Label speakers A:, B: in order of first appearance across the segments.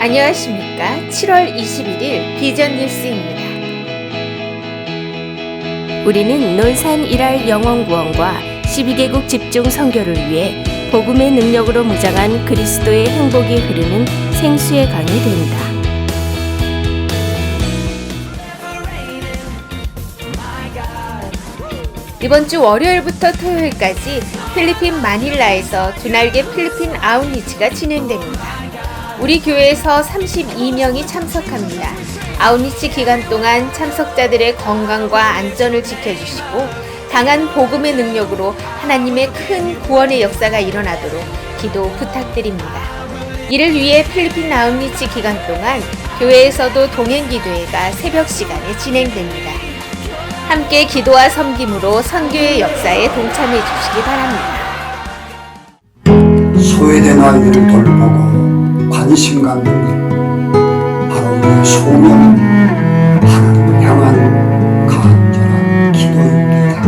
A: 안녕하십니까. 7월 21일 비전 뉴스입니다.
B: 우리는 논산 일할 영원 구원과 12개국 집중 선교를 위해 복음의 능력으로 무장한 그리스도의 행복이 흐르는 생수의 강이 된다.
A: 이번 주 월요일부터 토요일까지 필리핀 마닐라에서 두날개 필리핀 아웃리치가 진행됩니다. 우리 교회에서 32명이 참석합니다. 아웃리치 기간 동안 참석자들의 건강과 안전을 지켜주시고 강한 복음의 능력으로 하나님의 큰 구원의 역사가 일어나도록 기도 부탁드립니다. 이를 위해 필리핀 아웃리치 기간 동안 교회에서도 동행기도회가 새벽 시간에 진행됩니다. 함께 기도와 섬김으로 선교의 역사에 동참해 주시기 바랍니다.
C: 소외된 아이들을 돌보고 갖는 일 바로 우리의 소명 하나님을 향한 간절한 기도입니다.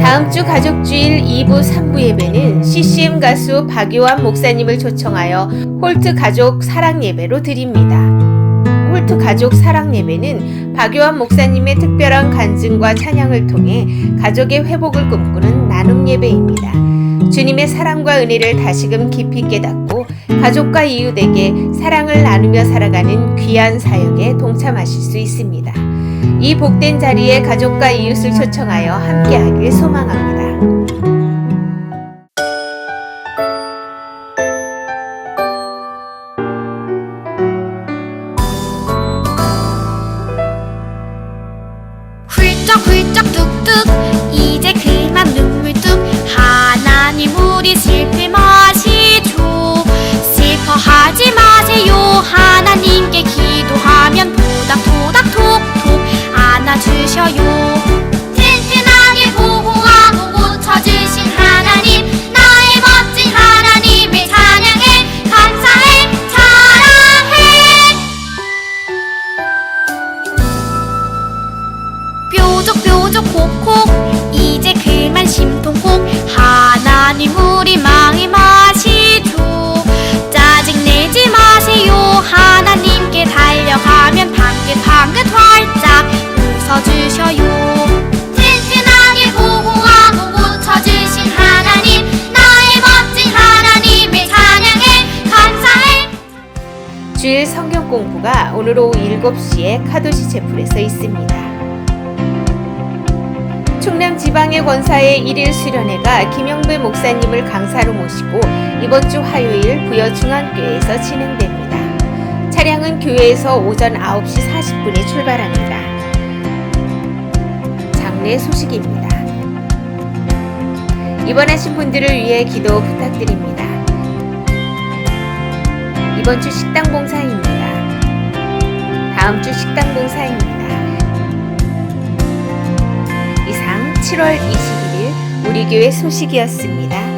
A: 다음 주 가족주일 2부 3부 예배는 CCM 가수 박요한 목사님을 초청하여 홀트 가족 사랑 예배로 드립니다. 홀트 가족 사랑 예배는 박요한 목사님의 특별한 간증과 찬양을 통해 가족의 회복을 꿈꾸는 나눔 예배입니다. 주님의 사랑과 은혜를 다시금 깊이 깨닫고 가족과 이웃에게 사랑을 나누며 살아가는 귀한 사역에 동참하실 수 있습니다. 이 복된 자리에 가족과 이웃을 초청하여 함께하길 소망합니다.
D: 안아
A: 공부가 오늘 오후 7시에 카도시 제풀에서 있습니다. 충남 지방의 권사의 일일 수련회가 김영배 목사님을 강사로 모시고 이번 주 화요일 부여 중앙교회에서 진행됩니다. 차량은 교회에서 오전 9시 40분에 출발합니다. 장례 소식입니다. 입원하신 분들을 위해 기도 부탁드립니다. 이번 주 식당 봉사입니다. 다음 주 식당 봉사입니다. 이상 7월 21일 우리 교회 소식이었습니다.